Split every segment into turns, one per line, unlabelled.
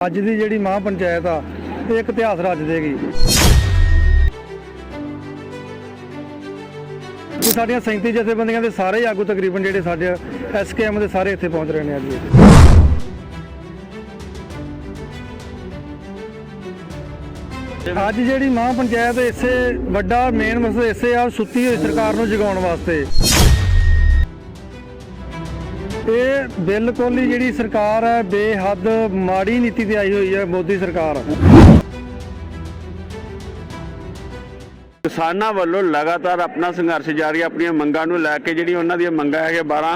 ਅੱਜ ਦੀ ਜਿਹੜੀ ਮਹਾਂ ਪੰਚਾਇਤ ਆ, ਇਹ ਇੱਕ ਇਤਿਹਾਸ ਰਚ ਦੇਗੀ। ਇਹ ਸਾਡੀਆਂ 37 ਜਥੇਬੰਦੀਆਂ ਦੇ ਸਾਰੇ ਆਗੂ ਤਕਰੀਬਨ ਜਿਹੜੇ ਸਾਡੇ ਐਸਕੇਐਮ ਦੇ ਸਾਰੇ ਇੱਥੇ ਪਹੁੰਚ ਰਹੇ ਨੇ ਅੱਜ। ਅੱਜ ਜਿਹੜੀ ਮਹਾਂ ਪੰਚਾਇਤ ਇਸੇ ਵੱਡਾ ਮੇਨ ਮਸਲਾ ਇਸੇ ਆ ਸੁੱਤੀ ਹੋਈ ਸਰਕਾਰ ਨੂੰ ਜਗਾਉਣ ਵਾਸਤੇ। ਇਹ ਬਿਲਕੁਲ ਹੀ ਜਿਹੜੀ ਸਰਕਾਰ ਹੈ ਬੇਹੱਦ ਮਾੜੀ ਨੀਤੀ ਤੇ ਆਈ ਹੋਈ ਹੈ ਮੋਦੀ ਸਰਕਾਰ।
ਕਿਸਾਨਾਂ ਵੱਲੋਂ ਲਗਾਤਾਰ ਆਪਣਾ ਸੰਘਰਸ਼ ਜਾਰੀ ਆਪਣੀਆਂ ਮੰਗਾਂ ਨੂੰ ਲੈ ਕੇ ਜਿਹੜੀ ਉਹਨਾਂ ਦੀਆਂ ਮੰਗਾਂ ਹੈਗੇ 12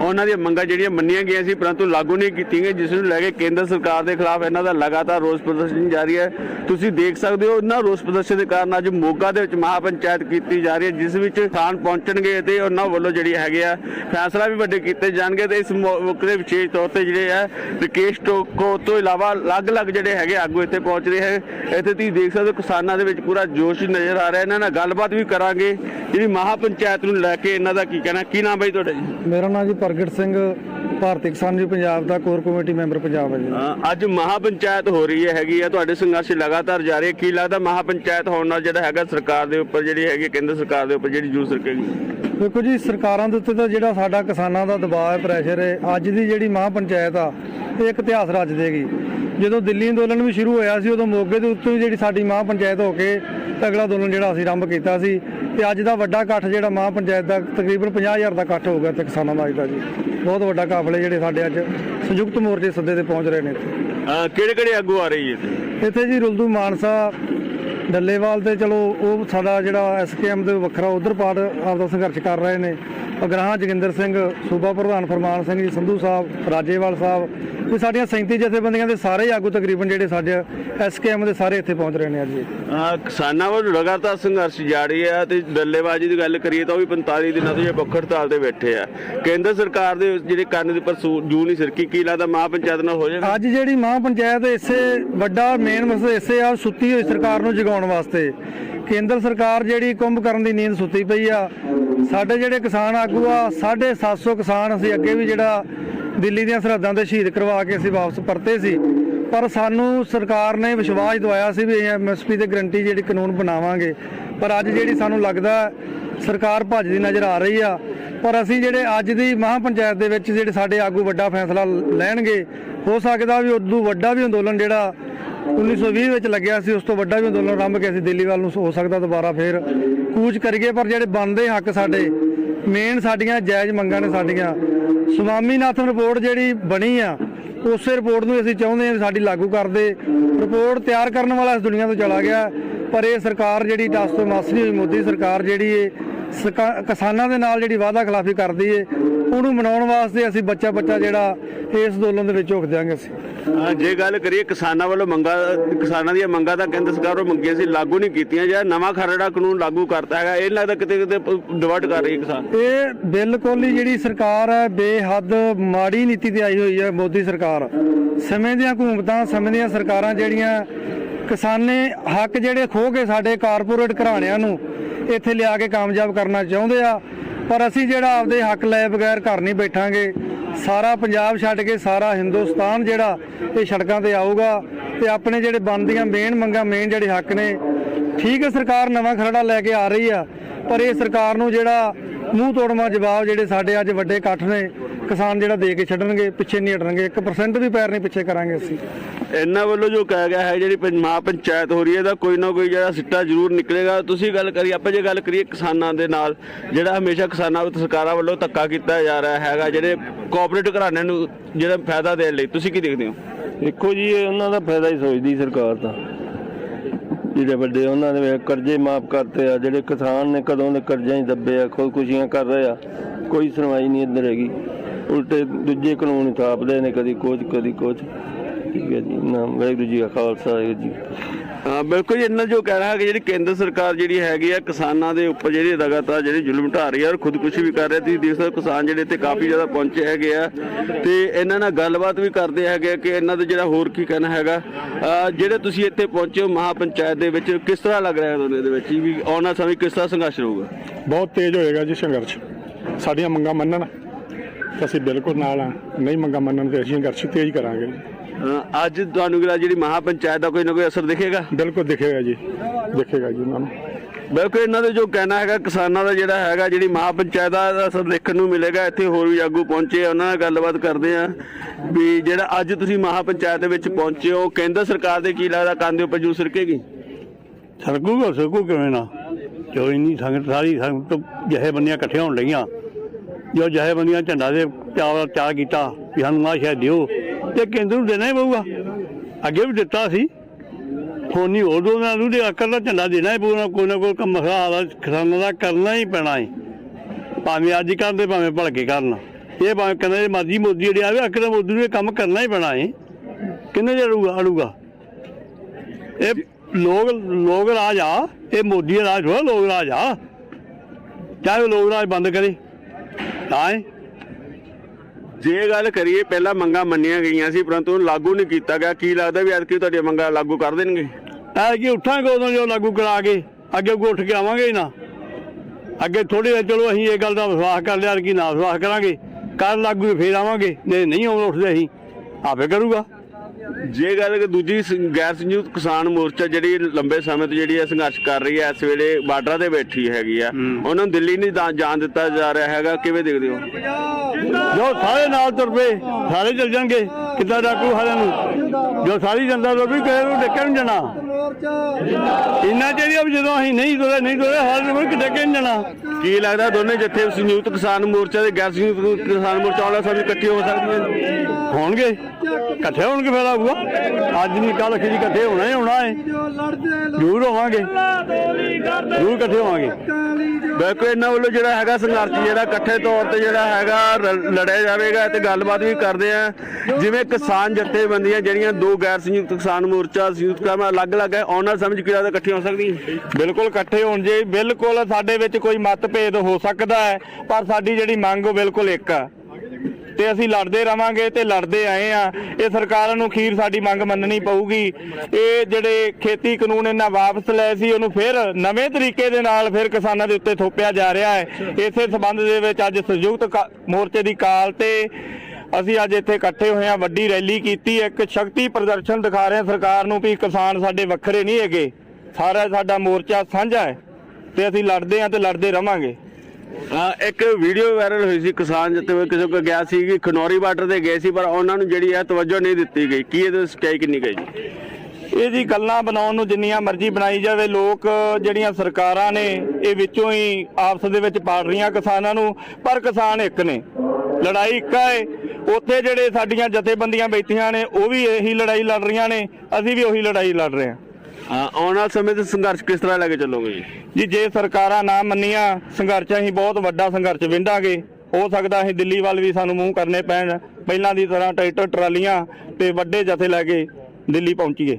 ਉਹਨਾਂ ਦੀਆਂ ਮੰਗਾਂ ਜਿਹੜੀਆਂ ਮੰਨੀਆਂ ਗਈਆਂ ਸੀ, ਪਰੰਤੂ ਲਾਗੂ ਨਹੀਂ ਕੀਤੀਆਂ ਗਈਆਂ, ਜਿਸ ਨੂੰ ਲੈ ਕੇ ਕੇਂਦਰ ਸਰਕਾਰ ਦੇ ਖਿਲਾਫ ਇਹਨਾਂ ਦਾ ਲਗਾਤਾਰ ਰੋਸ ਪ੍ਰਦਰਸ਼ਨ ਜਾਰੀ ਹੈ। ਤੁਸੀਂ ਦੇਖ ਸਕਦੇ ਹੋ, ਇਹਨਾਂ ਰੋਸ ਪ੍ਰਦਰਸ਼ਨ ਦੇ ਕਾਰਨ ਅੱਜ ਮੋਗਾ ਦੇ ਵਿੱਚ ਮਹਾ ਪੰਚਾਇਤ ਕੀਤੀ ਜਾ ਰਹੀ ਹੈ, ਜਿਸ ਵਿੱਚ ਕਿਸਾਨ ਪਹੁੰਚਣਗੇ ਤੇ ਉਹਨਾਂ ਵੱਲੋਂ ਜਿਹੜੀ ਹੈਗੇ ਆ, ਫੈਸਲਾ ਵੀ ਵੱਡੇ ਕੀਤੇ ਜਾਣਗੇ ਤੇ ਇਸ ਮੌਕੇ ਦੇ ਵਿਸ਼ੇਸ਼ ਤੌਰ ਤੇ ਜਿਹੜੇ ਆ ਵਿਕੇਸ਼ ਟੋਕੋ ਤੋਂ ਇਲਾਵਾ ਅਲੱਗ-ਅਲੱਗ ਜਿਹੜੇ ਹੈਗੇ ਆਗੂ ਇੱਥੇ ਪਹੁੰਚ ਰਹੇ ਹੈ। ਇੱਥੇ ਤੁਸੀਂ ਦੇਖ ਸਕਦੇ ਹੋ, ਕਿਸਾਨਾਂ ਦੇ ਵਿੱਚ ਪੂਰਾ ਜੋਸ਼ ਨਜ਼ਰ ਆ ਰਿਹਾ ਇਹਨਾਂ ਨਾਲ ਗੱਲਬਾਤ ਵੀ ਕਰਾਂਗੇ। ਜਿਹੜੀ ਮਹਾ ਪੰਚਾਇਤ ਨੂੰ ਲੈ ਕੇ ਇਹਨਾਂ ਦਾ ਕੀ ਕਹਿਣਾ, ਕੀ ਨਾਮ ਬਾਈ ਤੁਹਾਡਾ ਜੀ?
ਮੇਰਾ ਨਾਮ ਜੀ ਪ੍ਰਗਟ ਸਿੰਘ ਭਾਰਤੀ ਕਿਸਾਨ ਜੀ ਪੰਜਾਬ ਦਾ ਕੋਰ ਕਮੇਟੀ ਮੈਂਬਰ ਪੰਜਾਬ ਹੈ ਜੀ।
ਅ, ਅੱਜ ਮਹਾ ਪੰਚਾਇਤ ਹੋ ਰਹੀ ਹੈ ਹੈਗੀ ਹੈ ਤੁਹਾਡੇ ਸੰਘਰਸ਼ ਲਗਾਤਾਰ ਜਾਰੀ ਹੈ। ਕੀ ਲੱਗਦਾ ਮਹਾ ਪੰਚਾਇਤ ਹੋਣ ਨਾਲ ਜਿਹੜਾ ਹੈਗਾ ਸਰਕਾਰ ਦੇ ਉੱਪਰ ਜਿਹੜੀ ਹੈਗੀ ਕੇਂਦਰ ਸਰਕਾਰ ਦੇ ਉੱਪਰ ਜਿਹੜੀ ਜੂਸ ਰੱਖੇਗੀ
ਦੇਖੋ ਜੀ ਸਰਕਾਰਾਂ ਦੇ ਉੱਤੇ ਤਾਂ ਜਿਹੜਾ ਸਾਡਾ ਕਿਸਾਨਾਂ ਦਾ ਦਬਾਅ ਹੈ ਪ੍ਰੈਸ਼ਰ ਹੈ ਅੱਜ ਦੀ ਜਿਹੜੀ ਮਹਾਂ ਪੰਚਾਇਤ ਆ ਇਹ ਇੱਕ ਇਤਿਹਾਸ ਰਚ ਦੇਗੀ। ਜਦੋਂ ਦਿੱਲੀ ਅੰਦੋਲਨ ਵੀ ਸ਼ੁਰੂ ਹੋਇਆ ਸੀ ਉਦੋਂ ਮੋਗੇ ਦੇ ਉੱਤੇ ਵੀ ਜਿਹੜੀ ਸਾਡੀ ਮਹਾਂ ਪੰਚਾਇਤ ਹੋ ਕੇ ਤੇ ਅਗਲਾ ਅੰਦੋਲਨ ਜਿਹੜਾ ਅਸੀਂ ਆਰੰਭ ਕੀਤਾ ਸੀ ਤੇ ਅੱਜ ਦਾ ਵੱਡਾ ਇਕੱਠ ਜਿਹੜਾ ਮਹਾਂ ਪੰਚਾਇਤ ਦਾ ਤਕਰੀਬਨ 50000 ਦਾ ਇਕੱਠ ਹੋਊਗਾ ਤੇ ਕਿਸਾਨਾਂ ਦਾ ਅੱਜ ਦਾ ਜੀ। ਬਹੁਤ ਵੱਡਾ ਕਾਫਲੇ ਜਿਹੜੇ ਸਾਡੇ ਅੱਜ ਸੰਯੁਕਤ ਮੋਰਚੇ ਸੱਦੇ ਤੇ ਪਹੁੰਚ ਰਹੇ ਨੇ ਇੱਥੇ।
ਕਿਹੜੇ ਕਿਹੜੇ ਆਗੂ ਆ ਰਹੀ ਹੈ ਇੱਥੇ?
ਇੱਥੇ ਜੀ ਰੁਲਦੂ ਮਾਨਸਾ ਡੱਲੇਵਾਲ ਤੇ ਚਲੋ ਉਹ ਸਾਡਾ ਜਿਹੜਾ ਐਸਕੇਐਮ ਦੇ ਵੱਖਰਾ ਉਧਰ ਪਾਰਟ ਆਪਦਾ ਸੰਘਰਸ਼ ਕਰ ਰਹੇ ਨੇ। ਅਗਰਾਹਾਂ ਜੋਗਿੰਦਰ ਸਿੰਘ ਸੂਬਾ ਪ੍ਰਧਾਨ ਫਰਮਾਨ ਸਿੰਘ ਜੀ ਸੰਧੂ ਸਾਹਿਬ ਰਾਜੇਵਾਲ ਸਾਹਿਬ ਇਹ ਸਾਡੀਆਂ 37 ਜਥੇਬੰਦੀਆਂ ਦੇ ਸਾਰੇ ਆਗੂ ਤਕਰੀਬਨ ਜਿਹੜੇ ਸਾਡੇ ਐਸਕੇਐਮ ਦੇ ਸਾਰੇ ਇੱਥੇ ਪਹੁੰਚ ਰਹੇ ਨੇ ਅੱਜ।
ਕਿਸਾਨਾਂ ਵੱਲੋਂ ਲਗਾਤਾਰ ਸੰਘਰਸ਼ ਜਾਰੀ ਹੈ ਤੇ ਡੱਲੇਬਾਜ਼ੀ ਦੀ ਗੱਲ ਕਰੀਏ ਤਾਂ ਉਹ ਵੀ 45 ਦਿਨਾਂ ਤੋਂ ਜੇ ਭੁੱਖ ਹੜਤਾਲ ਤੇ ਬੈਠੇ ਆ। ਕੇਂਦਰ ਸਰਕਾਰ ਦੇ ਜਿਹੜੇ ਕੰਨ ਦੇ ਉੱਪਰ ਸੂ- ਜੂ ਨਹੀਂ ਸਰਕੀ ਕੀ ਲੱਗਦਾ ਮਹਾ ਪੰਚਾਇਤ ਨਾਲ ਹੋ ਜਾਏਗਾ
ਅੱਜ ਜਿਹੜੀ ਮਹਾਂ ਪੰਚਾਇਤ ਇਸੇ ਵੱਡਾ ਮੇਨ ਮਸਲਾ ਇਸੇ ਆ ਸੁੱਤੀ ਹੋਈ ਸਰਕਾਰ ਨੂੰ ਜਗਾਉਣ ਵਾਸਤੇ। ਕੇਂਦਰ ਸਰਕਾਰ ਜਿਹੜੀ ਕੁੰਭ ਕਰਨ ਦੀ ਨੀਂਦ ਸੁੱਤੀ ਪਈ ਆ। ਸਾਡੇ ਜਿਹੜੇ ਕਿਸਾਨ ਆਗੂ ਆ 750 ਕਿਸਾਨ ਅਸੀਂ ਅੱਗੇ ਵੀ ਜਿਹੜਾ ਦਿੱਲੀ ਦੀਆਂ ਸਰਹੱਦਾਂ ਤੇ ਸ਼ਹੀਦ ਕਰਵਾ ਕੇ ਅਸੀਂ ਵਾਪਸ ਪਰਤੇ ਸੀ। ਪਰ ਸਾਨੂੰ ਸਰਕਾਰ ਨੇ ਵਿਸ਼ਵਾਸ ਦਵਾਇਆ ਸੀ ਵੀ ਐਮਐਸਪੀ ਤੇ ਗਰੰਟੀ ਜਿਹੜੀ ਕਾਨੂੰਨ ਬਣਾਵਾਂਗੇ। ਪਰ ਅੱਜ ਜਿਹੜੀ ਸਾਨੂੰ ਲੱਗਦਾ ਸਰਕਾਰ ਭੱਜਦੀ ਨਜ਼ਰ ਆ ਰਹੀ ਆ। ਪਰ ਅਸੀਂ ਜਿਹੜੇ ਅੱਜ ਦੀ ਮਹਾਂ ਪੰਚਾਇਤ ਦੇ ਵਿੱਚ ਜਿਹੜੇ ਸਾਡੇ ਆਗੂ ਵੱਡਾ ਫੈਸਲਾ ਲੈਣਗੇ, ਹੋ ਸਕਦਾ ਵੀ ਉਦੋਂ ਵੱਡਾ ਵੀ ਅੰਦੋਲਨ ਜਿਹੜਾ 1920 ਵਿੱਚ ਲੱਗਿਆ ਸੀ, ਉਸ ਤੋਂ ਵੱਡਾ ਵੀ ਅੰਦੋਲਨ ਆਰੰਭ ਕੇ ਅਸੀਂ ਦਿੱਲੀ ਵੱਲ ਨੂੰ ਹੋ ਸਕਦਾ ਦੁਬਾਰਾ ਫੇਰ ਕੂਚ ਕਰੀਏ। ਪਰ ਜਿਹੜੇ ਬਣਦੇ ਹੱਕ ਸਾਡੇ ਮੇਨ ਸਾਡੀਆਂ, ਜਾਇਜ਼ ਮੰਗਾਂ ਨੇ ਸਾਡੀਆਂ। ਸਵਾਮੀਨਾਥਨ ਰਿਪੋਰਟ ਜਿਹੜੀ ਬਣੀ ਆ, ਉਸੇ ਰਿਪੋਰਟ ਨੂੰ ਅਸੀਂ ਚਾਹੁੰਦੇ ਹਾਂ ਵੀ ਸਾਡੀ ਲਾਗੂ ਕਰਦੇ। ਰਿਪੋਰਟ ਤਿਆਰ ਕਰਨ ਵਾਲਾ ਇਸ ਦੁਨੀਆ ਤੋਂ ਚਲਾ ਗਿਆ, ਪਰ ਇਹ ਸਰਕਾਰ ਜਿਹੜੀ ਟਸ ਤੋਂ ਮਾਸਰੀ ਹੋਈ ਮੋਦੀ ਸਰਕਾਰ ਜਿਹੜੀ ਏ, ਸਕਾ- ਕਿਸਾਨਾਂ ਦੇ ਨਾਲ ਜਿਹੜੀ ਵਾਅਦਾ ਖਿਲਾਫੀ ਕਰਦੀ ਏ ਉਹਨੂੰ ਮਨਾਉਣ ਵਾਸਤੇ ਅਸੀਂ ਬੱਚਾ ਬੱਚਾ ਜਿਹੜਾ ਇਸ ਅੰਦੋਲਨ ਦੇ ਵਿੱਚ ਝੁਕ ਦਿਆਂਗੇ ਅਸੀਂ।
ਜੇ ਗੱਲ ਕਰੀਏ ਕਿਸਾਨਾਂ ਵੱਲੋਂ ਮੰਗਾ ਕਿਸਾਨਾਂ ਦੀਆਂ ਮੰਗਾਂ ਤਾਂ ਕੇਂਦਰ ਸਰਕਾਰ ਵੱਲੋਂ ਮੰਗੀਆਂ ਸੀ ਲਾਗੂ ਨਹੀਂ ਕੀਤੀਆਂ ਜਾਂ ਨਵਾਂ ਖਰੜਾ ਕਾਨੂੰਨ ਲਾਗੂ ਕਰਤਾ ਹੈਗਾ ਇਹ ਲੱਗਦਾ ਕਿਤੇ ਕਿਤੇ ਡਿਵਰਟ ਕਰ ਰਹੀ ਹੈ ਕਿਸਾਨ।
ਇਹ ਬਿਲਕੁਲ ਹੀ ਜਿਹੜੀ ਸਰਕਾਰ ਹੈ ਬੇਹੱਦ ਮਾੜੀ ਨੀਤੀ ਤੇ ਆਈ ਹੋਈ ਹੈ ਮੋਦੀ ਸਰਕਾਰ। ਸਮੇਂ ਦੀਆਂ ਹਕੂਮਤਾਂ ਸਮੇਂ ਦੀਆਂ ਸਰਕਾਰਾਂ ਜਿਹੜੀਆਂ ਕਿਸਾਨੇ ਹੱਕ ਜਿਹੜੇ ਖੋ ਕੇ ਸਾਡੇ ਕਾਰਪੋਰੇਟ ਘਰਾਣਿਆਂ ਨੂੰ ਇੱਥੇ ਲਿਆ ਕੇ ਕਾਮਯਾਬ ਕਰਨਾ ਚਾਹੁੰਦੇ ਆ ਪਰ ਅਸੀਂ ਜਿਹੜਾ ਆਪਦੇ ਹੱਕ ਲਏ ਬਗੈਰ ਘਰ ਨਹੀਂ ਬੈਠਾਂਗੇ, ਸਾਰਾ ਪੰਜਾਬ ਛੱਡ ਕੇ ਸਾਰਾ ਹਿੰਦੁਸਤਾਨ ਜਿਹੜਾ ਇਹ ਸੜਕਾਂ ਤੇ ਆਊਗਾ ਤੇ ਆਪਣੇ ਜਿਹੜੇ ਬਣਦੀਆਂ ਮੇਨ ਮੰਗਾਂ ਮੇਨ ਜਿਹੜੇ ਹੱਕ ਨੇ, ਠੀਕ ਹੈ ਸਰਕਾਰ ਨਵਾਂ ਖਰੜਾ ਲੈ ਕੇ ਆ ਰਹੀ ਆ, ਪਰ ਇਹ ਸਰਕਾਰ ਨੂੰ ਜਿਹੜਾ ਮੂੰਹ ਤੋੜਮਾ ਜਵਾਬ ਜਿਹੜੇ ਸਾਡੇ ਅੱਜ ਵੱਡੇ ਇਕੱਠ ਨੇ, ਕਿਸਾਨ ਜਿਹੜਾ ਦੇ ਕੇ ਛੱਡਣਗੇ, ਪਿੱਛੇ ਨਹੀਂ ਹਟਣਗੇ 1% ਵੀ ਪੈਰ ਨਹੀਂ ਪਿੱਛੇ ਕਰਾਂਗੇ ਅਸੀਂ।
ਇਹਨਾਂ ਵੱਲੋਂ ਜੋ ਕਿਹਾ ਗਿਆ ਹੈ, ਜਿਹੜੀ ਪੰ- ਪੰਚਾਇਤ ਹੋ ਰਹੀ ਹੈ ਦਾ ਕੋਈ ਨਾ ਕੋਈ ਜਿਹੜਾ ਸਿੱਟਾ ਜ਼ਰੂਰ ਨਿਕਲੇਗਾ। ਤੁਸੀਂ ਗੱਲ ਕਰੀ, ਆਪਾਂ ਜੇ ਗੱਲ ਕਰੀਏ ਕਿਸਾਨਾਂ ਦੇ ਨਾਲ, ਜਿਹੜਾ ਹਮੇਸ਼ਾ ਕਿਸਾਨਾਂ ਵਿੱਚ ਸਰਕਾਰਾਂ ਵੱਲੋਂ ਧੱਕਾ ਕੀਤਾ ਜਾ ਰਿਹਾ ਹੈਗਾ, ਜਿਹੜੇ ਕੋਆਪਰੇਟਿਵ ਘਰਾਣਿਆਂ ਨੂੰ ਜਿਹੜਾ ਫਾਇਦਾ ਦੇਣ ਲਈ, ਤੁਸੀਂ ਕੀ ਦੇਖਦੇ ਹੋ?
ਦੇਖੋ ਜੀ, ਇਹ ਉਹਨਾਂ ਦਾ ਫਾਇਦਾ ਹੀ ਸੋਚਦੀ ਸਰਕਾਰ ਤਾਂ। ਜਿਹੜੇ ਵੱਡੇ ਉਹਨਾਂ ਦੇ ਕਰਜ਼ੇ ਮਾਫ ਕਰਤੇ ਆ, ਜਿਹੜੇ ਕਿਸਾਨ ਨੇ ਕਦੋਂ ਦੇ ਕਰਜ਼ਿਆਂ ਹੀ ਦੱਬੇ ਆ, ਖੁਦਕੁਸ਼ੀਆਂ ਕਰ ਰਹੇ ਆ, ਕੋਈ ਸੁਣਵਾਈ ਨਹੀਂ ਇੱਧਰ ਹੈਗੀ। ਉਲਟੇ ਦੂਜੇ ਕਾਨੂੰਨ ਥਾਪਦੇ ਨੇ ਕਦੀ ਕੁਝ ਕਦੀ ਕੁਝ ਠੀਕ ਹੈ ਜੀ ਨਾਮ ਵਾਹਿਗੁਰੂ ਜੀ ਕਾ ਖਾਲਸਾ ਵਾਹਿਗੁਰੂ ਜੀ।
ਹਾਂ ਬਿਲਕੁਲ ਜੀ, ਇਹਨਾਂ ਜੋ ਕਹਿ ਰਿਹਾ ਹੈ ਕਿ ਜਿਹੜੀ ਕੇਂਦਰ ਸਰਕਾਰ ਜਿਹੜੀ ਹੈਗੀ ਆ ਕਿਸਾਨਾਂ ਦੇ ਉੱਪਰ ਜਿਹੜੀ ਲਗਾਤਾਰ ਜਿਹੜੀ ਜ਼ੁਲਮ ਢਾ ਰਹੀ ਹੈ ਔਰ ਖੁਦਕੁਸ਼ੀ ਵੀ ਕਰ ਰਹੀ ਤੁਸੀਂ ਦੇਖ ਸਕਦੇ ਕਿਸਾਨ ਜਿਹੜੇ ਇੱਥੇ ਕਾਫੀ ਜ਼ਿਆਦਾ ਪਹੁੰਚੇ ਹੈਗੇ ਆ ਤੇ ਇਹਨਾਂ ਨਾਲ ਗੱਲਬਾਤ ਵੀ ਕਰਦੇ ਹੈਗੇ ਆ ਕਿ ਇਹਨਾਂ ਦਾ ਜਿਹੜਾ ਹੋਰ ਕੀ ਕਹਿਣਾ ਹੈਗਾ। ਜਿਹੜੇ ਤੁਸੀਂ ਇੱਥੇ ਪਹੁੰਚੇ ਹੋ ਮਹਾ ਪੰਚਾਇਤ ਦੇ ਵਿੱਚ ਕਿਸ ਤਰ੍ਹਾਂ ਲੱਗ ਰਿਹਾ ਤੁਹਾਨੂੰ ਇਹਦੇ ਵਿੱਚ? ਵੀ ਆਉਣ ਵਾਲਾ ਸਮੇਂ ਕਿਸ ਤਰ੍ਹਾਂ ਸੰਘਰਸ਼ ਰਹੂਗਾ?
ਬਹੁਤ ਤੇਜ਼ ਹੋਏਗਾ ਜੀ ਸੰਘਰਸ਼। ਸਾਡੀਆਂ ਮੰਗਾਂ ਮੰਨਣ ਤਾਂ ਅਸੀਂ ਬਿਲਕੁਲ ਨਾਲ ਆ ਨਹੀਂ ਮੰਗਾਂ ਮੰਨਣ ਤੇ ਅਸੀਂ ਸੰਘਰਸ਼ ਤੇਜ਼ ਕਰਾਂਗੇ।
ਅ, ਅੱਜ ਤੁਹਾਨੂੰ ਕਿਹੜਾ ਜਿਹੜੀ ਮਹਾ ਪੰਚਾਇਤ ਦਾ ਕੋਈ ਨਾ ਕੋਈ ਅਸਰ ਦਿਖੇਗਾ?
ਬਿਲਕੁਲ ਦਿਖੇਗਾ ਜੀ। ਦਿਖੇਗਾ ਜੀ ਉਹਨਾਂ ਨੂੰ।
ਬਿਲਕੁਲ ਇਹਨਾਂ ਦੇ ਜੋ ਕਹਿਣਾ ਹੈਗਾ ਕਿਸਾਨਾਂ ਦਾ ਜਿਹੜਾ ਹੈਗਾ ਜਿਹੜੀ ਮਹਾ ਪੰਚਾਇਤ ਦਾ ਅਸਰ ਦੇਖਣ ਨੂੰ ਮਿਲੇਗਾ ਇੱਥੇ ਹੋਰ ਵੀ ਆਗੂ ਪਹੁੰਚੇ ਆ, ਉਹਨਾਂ ਨਾਲ ਗੱਲਬਾਤ ਕਰਦੇ ਆ ਵੀ ਜਿਹੜਾ ਅੱਜ ਤੁਸੀਂ ਮਹਾ ਪੰਚਾਇਤ ਦੇ ਵਿੱਚ ਪਹੁੰਚੇ ਹੋ ਕੇਂਦਰ ਸਰਕਾਰ ਦੇ ਕੀ ਲੱਗਦਾ ਕੰਨ ਦੇ ਉੱਪਰ ਜੂ ਸਰਕੇਗੀ?
ਸਰਕੂਗਾ ਸਰਕੂ ਕਿਵੇਂ ਨਾ? ਜੋ ਇੰਨੀ ਸੰਗਤ ਸਾਰੀ ਸੰਗਤ ਜਥੇਬੰਦੀਆਂ ਇਕੱਠੀਆਂ ਹੋਣ ਲਈਆਂ। ਜੋ ਜਥੇਬੰਦੀਆਂ ਝੰਡਾ ਦੇ ਚਾਵਲ ਚਾਹ ਕੀਤਾ ਵੀ ਸਾਨੂੰ ਆਹ ਸ਼ਾਇਦ ਦਿਓ ਤੇ ਕੇਂਦਰ ਨੂੰ ਦੇਣਾ ਹੀ ਪਊਗਾ। ਅੱਗੇ ਵੀ ਦਿੱਤਾ ਸੀ। ਹੁਣ ਨਹੀਂ ਹੋਰ ਦੋ ਨੂੰ ਦੇ ਅਕਲ ਦਾ ਝੰਡਾ ਦੇਣਾ ਹੀ ਪਊਗਾ। ਕੋਈ ਨਾ ਕੋਈ ਕੰਮ ਮਸਲਾ ਕਿਸਾਨਾਂ ਦਾ ਕਰਨਾ ਹੀ ਪੈਣਾ ਹੈ ਭਾਵੇਂ ਅੱਜ ਕਰਦੇ ਭਾਵੇਂ ਭਲਕੇ ਕਰਨ। ਇਹ ਭਾਵੇਂ ਕਹਿੰਦੇ ਮਰਜ਼ੀ ਮੋਦੀ ਜਿਹੜੀ ਆਵੇ ਅਕਲ ਮੋਦੀ ਨੂੰ ਇਹ ਕੰਮ ਕਰਨਾ ਹੀ ਪੈਣਾ ਹੈ ਕਿੰਨੇ ਚਿਰ ਅੜੂਗਾ ਅੜੂਗਾ ਇਹ ਲੋਕ ਲੋਕ ਰਾਜ ਆ। ਇਹ ਮੋਦੀ ਦਾ ਰਾਜ ਹੋ ਲੋਕ ਰਾਜ ਆ। ਚਾਹੇ ਉਹ ਲੋਕ ਰਾਜ ਬੰਦ ਕਰੇ। ਤਾਂ ਹੈ
ਜੇ ਗੱਲ ਕਰੀਏ, ਪਹਿਲਾਂ ਮੰਗਾਂ ਮੰਨੀਆਂ ਗਈਆਂ ਸੀ, ਪਰੰਤੂ ਉਹਨੂੰ ਲਾਗੂ ਨਹੀਂ ਕੀਤਾ ਗਿਆ। ਕੀ ਲੱਗਦਾ ਵੀ ਐਤਕੀ ਤੁਹਾਡੀਆਂ ਮੰਗਾਂ ਲਾਗੂ ਕਰ ਦੇਣਗੇ?
ਐ ਕਿ ਉੱਠਾਂਗੇ ਉਦੋਂ ਜੋ ਲਾਗੂ ਕਰਾ ਕੇ, ਅੱਗੇ ਅੱਗੋਂ ਉੱਠ ਕੇ ਆਵਾਂਗੇ ਹੀ ਨਾ। ਅੱਗੇ ਥੋੜੀ ਚਲੋ ਅਸੀਂ ਇਹ ਗੱਲ ਦਾ ਵਿਸ਼ਵਾਸ ਕਰ ਲਿਆ ਕਿ ਨਾ ਵਿਸ਼ਵਾਸ ਕਰਾਂਗੇ। ਕੱਲ ਲਾਗੂ ਤੇ ਫੇਰ ਆਵਾਂਗੇ, ਨਹੀਂ ਨਹੀਂ ਆਉਣ ਉੱਠਦੇ ਅਸੀਂ। ਆਪੇ ਕਰੂਗਾ।
ਜੇ ਗੱਲ ਕਿ ਦੂਜੀ ਗੈਰ ਸੰਯੁਕਤ ਕਿਸਾਨ ਮੋਰਚਾ ਜਿਹੜੀ ਲੰਬੇ ਸਮੇਂ ਤੋਂ ਜਿਹੜੀ ਹੈ ਸੰਘਰਸ਼ ਕਰ ਰਹੀ ਹੈ ਇਸ ਵੇਲੇ ਬਾਰਡਰਾਂ ਤੇ ਬੈਠੀ ਹੈਗੀ ਆ। ਉਹਨਾਂ ਨੂੰ ਦਿੱਲੀ ਨਹੀਂ ਜਾਣ ਦਿੱਤਾ ਜਾ ਰਿਹਾ ਹੈਗਾ। ਕਿਵੇਂ ਦੇਖਦੇ ਹੋ?
ਜੋ ਸਾਰੇ ਨਾਲ ਤੁਰ ਪਏ ਸਾਰੇ ਚੱਲ ਜਾਣਗੇ। ਕਿੱਦਾਂ ਡਾਕੂ ਹਾਲਿਆਂ ਨੂੰ? ਜੋ ਸਾਰੀ ਜਨਤਾ ਤੁਰ ਪਈ ਕਿਸੇ ਨੂੰ ਡੱਕਿਆ ਨਹੀਂ ਜਾਣਾ ਇੰਨਾ ਚਾਹੀਦਾ ਵੀ ਜਦੋਂ ਅਸੀਂ ਨਹੀਂ ਤੁਰੇ ਨਹੀਂ ਤੁਰੇ ਹਾਲ ਨੂੰ ਕਿ ਡੱਕਿਆ ਨਹੀਂ ਜਾਣਾ।
ਕੀ ਲੱਗਦਾ ਦੋਨੇ ਜੱਥੇ ਸੰਯੁਕਤ ਕਿਸਾਨ ਮੋਰਚਾ ਤੇ ਗੈਰ ਸੰਯੁਕਤ ਕਿਸਾਨ ਮੋਰਚਾ ਵਾਲਾ ਸਾਨੂੰ ਇਕੱਠੇ ਹੋ ਸਕਦੀਆਂ
ਹੋਣਗੇ? ਇਕੱਠੇ ਹੋਣਗੇ ਫਾਇਦਾ ਹੋਊਗਾ ਅੱਜ ਨਹੀਂ ਕੱਲ ਖਿਜੀ ਇਕੱਠੇ ਹੋਣਾ ਹੀ ਹੋਣਾ ਹੈ। ਜ਼ਰੂਰ ਹੋਵਾਂਗੇ। ਜ਼ਰੂਰ ਇਕੱਠੇ ਹੋਵਾਂਗੇ।
ਬਿਲਕੁਲ ਇਹਨਾਂ ਵੱਲੋਂ ਜਿਹੜਾ ਹੈਗਾ ਸੰਘਰਸ਼ ਜਿਹੜਾ ਇਕੱਠੇ ਤੌਰ ਤੇ ਜਿਹੜਾ ਹੈਗਾ ਲੜਿਆ ਜਾਵੇਗਾ ਤੇ ਗੱਲਬਾਤ ਵੀ ਕਰਦੇ ਆ। ਜਿਵੇਂ ਕਿਸਾਨ ਜਥੇਬੰਦੀਆਂ ਜਿਹੜੀਆਂ ਦੋ ਗੈਰ ਸੰਯੁਕਤ ਕਿਸਾਨ ਮੋਰਚਾ ਸੰਯੁਕਤ ਕਿਸਾਨ ਅਲੱਗ-ਅਲੱਗ ਹੈ ਉਹਨਾਂ ਸਮਝ ਕੇ ਜ਼ਿਆਦਾ ਹੋ ਸਕਦੀਆਂ
ਬਿਲਕੁਲ ਇਕੱਠੇ ਹੋਣ ਜੇ, ਬਿਲਕੁਲ ਸਾਡੇ ਵਿੱਚ ਕੋਈ ਮਤਭੇਦ ਹੋ ਸਕਦਾ ਹੈ, ਪਰ ਸਾਡੀ ਜਿਹੜੀ ਮੰਗ ਉਹ ਬਿਲਕੁਲ ਇੱਕ ਆ। ਤੇ ਅਸੀਂ ਲੜਦੇ ਰਵਾਂਗੇ ਤੇ ਲੜਦੇ ਆਏ ਆ। ਇਹ ਸਰਕਾਰਾਂ ਨੂੰ ਖੀਰ ਸਾਡੀ ਮੰਗ ਮੰਨਣੀ ਪਊਗੀ। ਇਹ ਜਿਹੜੇ ਖੇਤੀ ਕਾਨੂੰਨ ਇਹਨਾਂ ਵਾਪਸ ਲਏ ਸੀ, ਉਹਨੂੰ ਫਿਰ ਨਵੇਂ ਤਰੀਕੇ ਦੇ ਨਾਲ ਫਿਰ ਕਿਸਾਨਾਂ ਦੇ ਉੱਤੇ ਥੋਪਿਆ ਜਾ ਰਿਹਾ ਹੈ। ਇਸੇ ਸਬੰਧ ਦੇ ਵਿੱਚ ਅੱਜ ਸੰਯੁਕਤ ਮੋਰਚੇ ਦੀ ਕਾਲ ਤੇ ਅਸੀਂ ਅੱਜ ਇੱਥੇ ਇਕੱਠੇ ਹੋਏ ਆ ਵੱਡੀ ਰੈਲੀ ਕੀਤੀ ਇੱਕ ਸ਼ਕਤੀ ਪ੍ਰਦਰਸ਼ਨ ਦਿਖਾ ਰਹੇ ਹਾਂ ਸਰਕਾਰ ਨੂੰ ਵੀ ਕਿਸਾਨ ਸਾਡੇ ਵੱਖਰੇ ਨਹੀਂ ਹੈਗੇ। ਸਾਰਾ ਸਾਡਾ ਮੋਰਚਾ ਸਾਂਝਾ ਹੈ ਤੇ ਅਸੀਂ ਲੜਦੇ ਹਾਂ ਤੇ ਲੜਦੇ ਰਵਾਂਗੇ।
ਇੱਕ ਵੀਡੀਓ ਵਾਇਰਲ ਹੋਈ ਸੀ ਕਿਸਾਨ ਜਥੇ ਕਿਸੇ ਕੋ ਗਿਆ ਸੀ ਕਿ ਖਨੌਰੀ ਬਾਰਡਰ ਤੇ ਗਏ ਸੀ ਪਰ ਉਹਨਾਂ ਨੂੰ ਜਿਹੜੀ ਹੈ ਤਵੱਜੋ ਨਹੀਂ ਦਿੱਤੀ ਗਈ। ਕੀ ਇਹਦੇ ਸਚਾਈ ਕਿੰਨੀ ਗਈ
ਇਹ ਜੀ ਗੱਲਾਂ ਬਣਾਉਣ ਨੂੰ ਜਿੰਨੀਆਂ ਮਰਜ਼ੀ ਬਣਾਈ ਜਾਵੇ ਲੋਕ ਜਿਹੜੀਆਂ ਸਰਕਾਰਾਂ ਨੇ ਇਹ ਵਿੱਚੋਂ ਹੀ ਆਪਸ ਦੇ ਵਿੱਚ ਪਾੜ ਰਹੀਆਂ ਕਿਸਾਨਾਂ ਨੂੰ ਪਰ ਕਿਸਾਨ ਇੱਕ ਨੇ। ਲੜਾਈ ਇੱਕ ਹੈ ਉੱਥੇ ਜਿਹੜੇ ਸਾਡੀਆਂ ਜਥੇਬੰਦੀਆਂ ਬੈਠੀਆਂ ਨੇ ਉਹ ਵੀ ਇਹੀ ਲੜਾਈ ਲੜ ਰਹੀਆਂ ਨੇ ਅਸੀਂ ਵੀ ਉਹੀ ਲੜਾਈ ਲੜ ਰਹੇ ਹਾਂ।
ਆਉਣ ਵਾਲੇ ਸਮੇਂ ਤੇ ਸੰਘਰਸ਼ ਕਿਸ ਤਰ੍ਹਾਂ ਲੈ ਕੇ ਚੱਲੋਗੇ ਜੀ?
ਜੀ ਜੇ ਸਰਕਾਰਾਂ ਨਾ ਮੰਨੀਆਂ ਸੰਘਰਸ਼ ਅਸੀਂ ਬਹੁਤ ਵੱਡਾ ਸੰਘਰਸ਼ ਵਿੰਦਾਂਗੇ ਹੋ ਸਕਦਾ ਅਸੀਂ ਦਿੱਲੀ ਵੱਲ ਵੀ ਸਾਨੂੰ ਮੂੰਹ ਕਰਨੇ ਪੈਣ ਪਹਿਲਾਂ ਦੀ ਤਰ੍ਹਾਂ ਟਰੈਕਟਰ ਟਰਾਲੀਆਂ ਤੇ ਵੱਡੇ ਜਥੇ ਲੈ ਕੇ ਦਿੱਲੀ ਪਹੁੰਚੀਏ।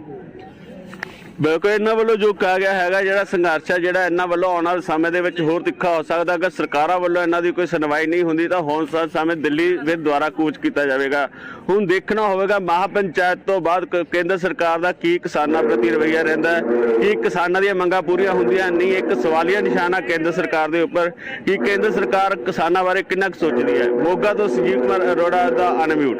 ਬਿਲਕੁਲ, ਇਹਨਾਂ ਵੱਲੋਂ ਜੋ ਕਿਹਾ ਗਿਆ ਹੈਗਾ, ਜਿਹੜਾ ਸੰਘਰਸ਼ ਹੈ ਜਿਹੜਾ ਇਹਨਾਂ ਵੱਲੋਂ ਆਉਣ ਵਾਲੇ ਸਮੇਂ ਦੇ ਵਿੱਚ ਹੋਰ ਤਿੱਖਾ ਹੋ ਸਕਦਾ, ਅਗਰ ਸਰਕਾਰਾਂ ਵੱਲੋਂ ਇਹਨਾਂ ਦੀ ਕੋਈ ਸੁਣਵਾਈ ਨਹੀਂ ਹੁੰਦੀ, ਤਾਂ ਹੁਣ ਸਾਰ ਸਮੇਂ ਦਿੱਲੀ ਦੇ ਦੁਆਰਾ ਕੂਚ ਕੀਤਾ ਜਾਵੇਗਾ। ਹੁਣ ਦੇਖਣਾ ਹੋਵੇਗਾ ਮਹਾ ਪੰਚਾਇਤ ਤੋਂ ਬਾਅਦ ਕ- ਕੇਂਦਰ ਸਰਕਾਰ ਦਾ ਕੀ ਕਿਸਾਨਾਂ ਪ੍ਰਤੀ ਰਵੱਈਆ ਰਹਿੰਦਾ ਹੈ, ਕੀ ਕਿਸਾਨਾਂ ਦੀਆਂ ਮੰਗਾਂ ਪੂਰੀਆਂ ਹੁੰਦੀਆਂ ਨਹੀਂ, ਇੱਕ ਸਵਾਲੀਆ ਨਿਸ਼ਾਨਾ ਕੇਂਦਰ ਸਰਕਾਰ ਦੇ ਉੱਪਰ, ਕਿ ਕੇਂਦਰ ਸਰਕਾਰ ਕਿਸਾਨਾਂ ਬਾਰੇ ਕਿੰਨਾ ਕੁ ਸੋਚਦੀ ਹੈ। ਮੋਗਾ ਤੋਂ ਸੰਜੀਵ ਕੁਮਾਰ ਅਰੋੜਾ ਦਾ ਅਨਮਿਊਟ।